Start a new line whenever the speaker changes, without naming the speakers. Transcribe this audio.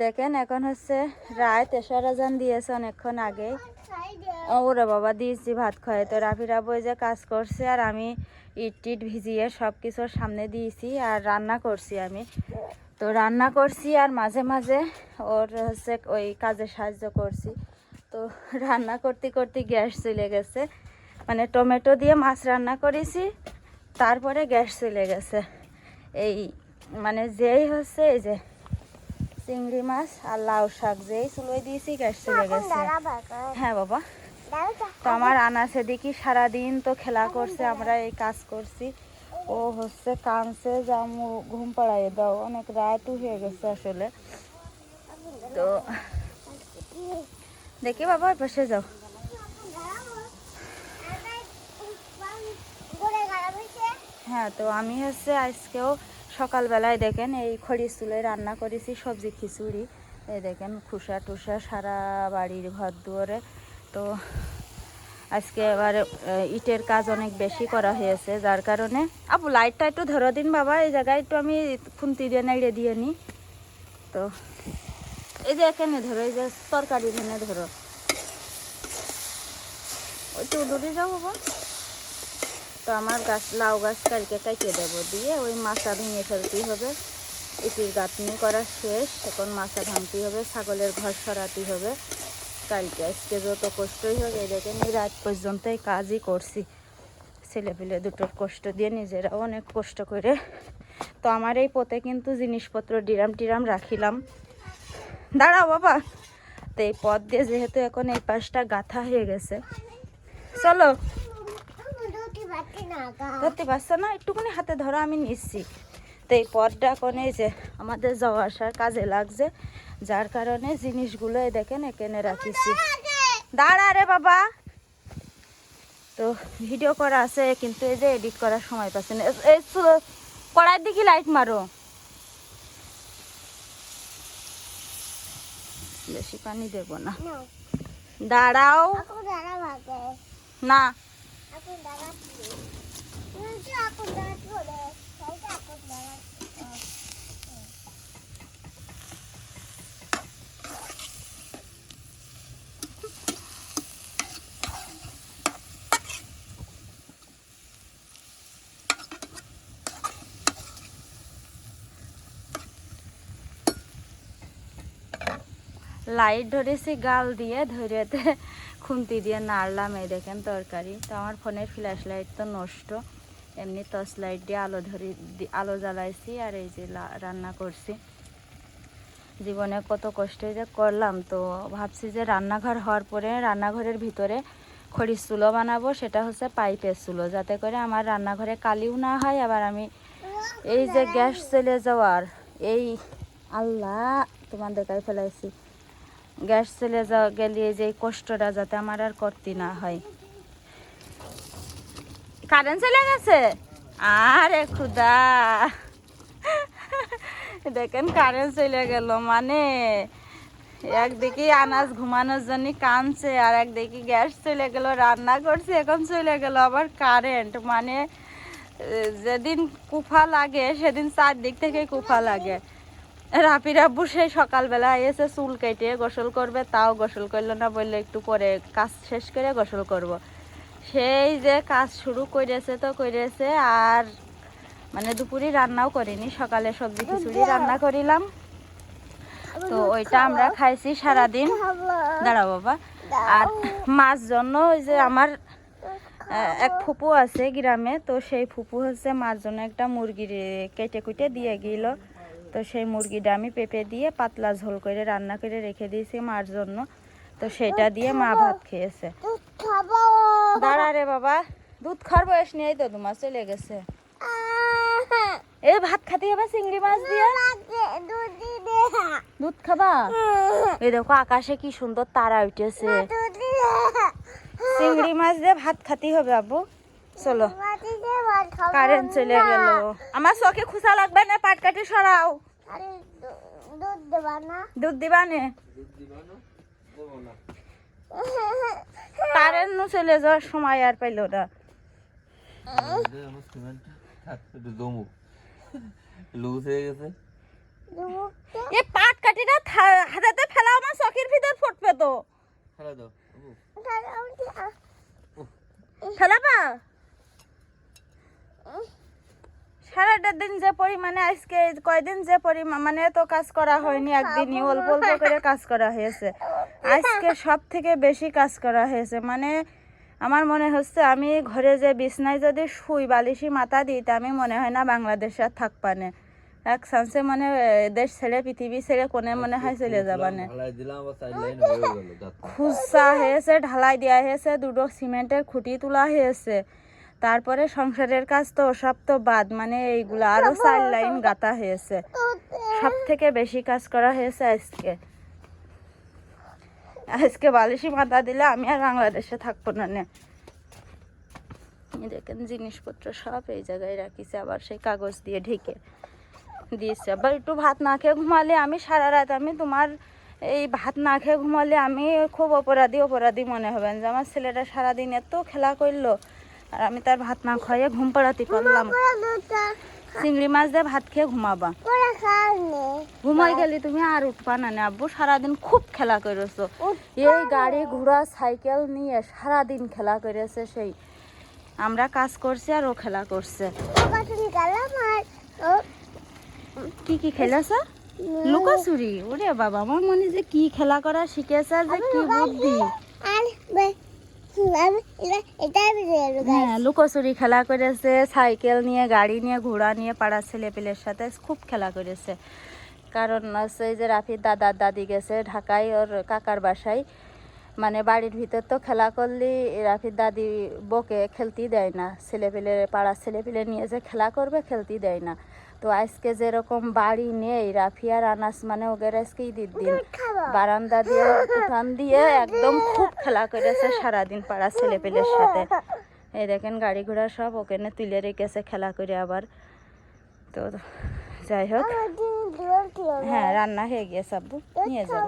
দেখেন, এখন হচ্ছে রায় তেসরা জান দিয়েছে অনেকক্ষণ আগে। ওরে বাবা, দিয়েছি ভাত খায় তো রাফিরা বই যে কাজ করছে, আর আমি ইট টিট ভিজিয়ে সব কিছুর সামনে দিয়েছি আর রান্না করছি আমি। তো রান্না করছি আর মাঝে মাঝে ওর হচ্ছে ওই কাজে সাহায্য করছি। তো রান্না করতে করতে গ্যাস চলে গেছে। মানে টমেটো দিয়ে মাছ রান্না করেছি, তারপরে গ্যাস চলে গেছে। এই মানে যেই হচ্ছে এই যে চিংড়ি মাছ আর লাউ শাক যেই চুলোই দিয়েছি গ্যাস চলে গেছে। হ্যাঁ বাবা। তো আমার আনাসে দেখি সারাদিন তো খেলা করছে আমরা এই কাজ করছি। ও হচ্ছে কানছে জামু ঘুম পাড়াইয়ে দাও। অনেক রাত হয়ে গেছে আসলে। তো দেখি বাবা পাশে যাও। হ্যাঁ তো আমি হচ্ছে আজকেও সকালবেলায় দেখেন এই খড়ি চুলে রান্না করেছি, সবজি, খিচুড়ি। এই দেখেন খুসা টুসা সারা বাড়ির ঘর দুয়ারে। তো আজকে এবার ইটের কাজ অনেক বেশি করা হয়েছে, যার কারণে আপু লাইটটা একটু ধরো দিন বাবা, এই জায়গায় একটু আমি খুন্তি দিয়ে নাইড়ে দিয়ে নিই। তো এই যে এখানে ধরো, এই যে তরকারি ধরো। ওই তো দূরে যাও বাবা। তো আমার গাছ, লাউ গাছ কালকে কাটিয়ে দেবো দিয়ে ওই মাছা ভেঙে ফেলতেই হবে। ইটির গাঁথনি করা শেষ, এখন মাছা ভাঙতে হবে, ছাগলের ঘর সরাতে হবে। কালকে, আজকে যত কষ্টই এই দেখেন, এই রাত পর্যন্ত এই কাজই করছি। ছেলে পেলে দুটোর কষ্ট দিয়ে নিজেরা অনেক কষ্ট করে। তো আমার এই পথে কিন্তু জিনিসপত্র ডিরাম টিরাম রাখিলাম। দাঁড়াও বাবা। তো এই পথ দিয়ে যেহেতু এখন এই পাশটা গাথা হয়ে গেছে। চলো। ধরতে পারছ না? একটুখানি হাতে ধরো আমি নিচ্ছি। তো এই এখন এই যে আমাদের যাওয়া আসার কাজে লাগছে যার কারণে জিনিসগুলো দেখেন এখানে রাখিছি। দাঁড়া রে বাবা! তো ভিডিও করা আছে কিন্তু এই যে এডিট করার সময় পাচ্ছে না। এই কড়ার দিকে লাইট মারো। বেশি পানি দেব না। দাঁড়াও। না। লাইট ধরেছি, গাল দিয়ে ধরেতে খুন্তি দিয়ে নাড়লাম এই দেখেন তরকারি। তো আমার ফোনের ফ্ল্যাশ লাইট তো নষ্ট। এমনি টর্চ লাইট দিয়ে আলো ধরি আলো জ্বালাইছি আর এই যে রান্না করছি। জীবনে কত কষ্টে যে করলাম তো ভাবছি যে রান্নাঘর হওয়ার পরে রান্নাঘরের ভিতরে খড়ির চুলো বানাবো, সেটা হচ্ছে পাইপের চুলো। যাতে করে আমার রান্নাঘরে কালিও না হয়, আবার আমি এই যে গ্যাস চলে যাওয়ার, এই আল্লাহ তোমার দেখায় ফেলাইছি। গ্যাস চলে যাওয়া গেলে যে কষ্টটা যাতে আমার আর করতে না হয়। কারেন্ট চলে গেছে? আরে খুদা। দেখেন, কারেন্ট চলে গেল মানে একদিকে আনাজ ঘুমানোর জন্য কানছে আর একদিকে গ্যাস চলে গেল, রান্না করছি, এখন চলে গেল আবার কারেন্ট। মানে যেদিন কুফা লাগে, সেদিন চারদিক থেকে কুফা লাগে। রাপি রাব্বু সেই সকালবেলা এসে চুল কেটে গোসল করবে, তাও গোসল করল না বলল একটু পরে কাজ শেষ করে গোসল করব। সেই যে কাজ শুরু করেছে তো করেছে আর মানে দুপুরে রান্নাও করিনি, সকালে সবজি খিচুড়ি রান্না করিলাম। তো ওইটা আমরা খাইছি সারাদিন। দাঁড়া বাবা। আর মাছ জন্য ওই যে আমার এক ফুপু আছে গ্রামে, তো সেই ফুপু হচ্ছে মাছ জন্য একটা মুরগি রে- কেটে কুটে দিয়ে গেল। তো সেই মুরগিটা আমি পেঁপে দিয়ে পাতলা ঝোল করে রান্না করে রেখে দিয়েছি মার জন্য। তো সেটা দিয়ে মা ভাত খেয়েছে। দাঁড়া রে বাবা দুধ খাওয়ার বয়স নেই তো তোমার চলে গেছে। এই ভাত খাতে হবে চিংড়ি মাছ দিয়ে? দুধ খাবা? এই দেখো আকাশে কি সুন্দর তারা উঠেছে। চিংড়ি মাছ দিয়ে ভাত খাতে হবে আব্বু। চলো। কারেন্ট চলে গেল। আমার চোখে খুশা লাগবে না পাট কাটি সরাও। দুধ দিবা নে। চলে যাওয়ার সময় আর পাইলো না?
লুজ হয়ে গেছে
এ পাট হাতেতে আমার চকির ভিতর ফুটবে তো।
ফেলে দাও
ফেলাবা? সারাটা দিন যে পরিমাণে আজকে কয়দিন যে পরিমাণ মানে তো কাজ করা হয়নি একদিনই অল্প অল্প করে কাজ করা হয়েছে। আজকে সব থেকে বেশি কাজ করা হয়েছে। মানে আমার মনে হচ্ছে আমি ঘরে যে বিছনায় যদি শুই, বালিশি মাথা দিই, তা আমি মনে হয় না বাংলাদেশে আর থাকপানে এক চান্সে মানে দেশ ছেড়ে, পৃথিবী ছেড়ে কোনে মনে হয় চলে যাবানে খুচা হয়েছে, ঢালাই দেওয়া হয়েছে, দুটো সিমেন্টের খুঁটি তোলা হয়েছে। তারপরে সংসারের কাজ তো, সব তো বাদ মানে এইগুলো আরও চার লাইন গাঁথা হয়েছে। সব থেকে বেশি কাজ করা হয়েছে আজকে। আজকে বালিশি মাথা দিলে আমি আর বাংলাদেশে থাকব না দেখেন, জিনিসপত্র সব এই জায়গায় রাখিছে, আবার সেই কাগজ দিয়ে ঢেকে দিয়েছে। আবার একটু ভাত না খেয়ে ঘুমালে আমি সারা রাত আমি তোমার এই ভাত না খেয়ে ঘুমালে আমি খুব অপরাধী অপরাধী মনে হবেন যে আমার ছেলেটা সারাদিন এত খেলা করল, আর আমি তার ভাত না খাইয়ে ঘুম পাড়াতে পারলাম চিংড়ি মাছ দিয়ে ভাত খেয়ে ঘুমাবা। ঘুমাই গেলি তুমি আর উঠবা না আব্বু সারাদিন খুব খেলা করেছ। এই গাড়ি ঘোড়া সাইকেল নিয়ে সারাদিন খেলা করেছে সেই। আমরা কাজ করছি আর ও খেলা করছে। কি কি খেলেছে? লুকোচুরি। ওরে বাবা আমার মনে যে কি খেলা করা শিখেছে যে কি বুদ্ধি। হ্যাঁ লুকোচুরি খেলা করেছে, সাইকেল নিয়ে, গাড়ি নিয়ে, ঘোড়া নিয়ে, পাড়া ছেলেপেলের সাথে খুব খেলা করেছে। কারণ আছে যে রাফির দাদার দাদি গেছে ঢাকায়, ওর কাকার বাসায়। মানে বাড়ির ভিতর তো খেলা করলে রাফির দাদি বকে খেলতেই দেয় না। ছেলে পেলে পাড়ার ছেলে পেলে নিয়ে যে খেলা করবে খেলতেই দেয় না। তো আজকে যেরকম বাড়ি নেই রাফি আর আনাস মানে ওদের আজকে ঈদের দিন বারান্দা দিয়ে উঠান দিয়ে একদম খুব খেলা করেছে সারাদিন পাড়া ছেলে পেলের সাথে। এই দেখেন গাড়ি ঘোড়া সব ওখানে তুলে রেখেছে খেলা করে আবার। তো যাই হোক। হ্যাঁ রান্না হয়ে গিয়েছে আব্বু। নিয়ে যাব।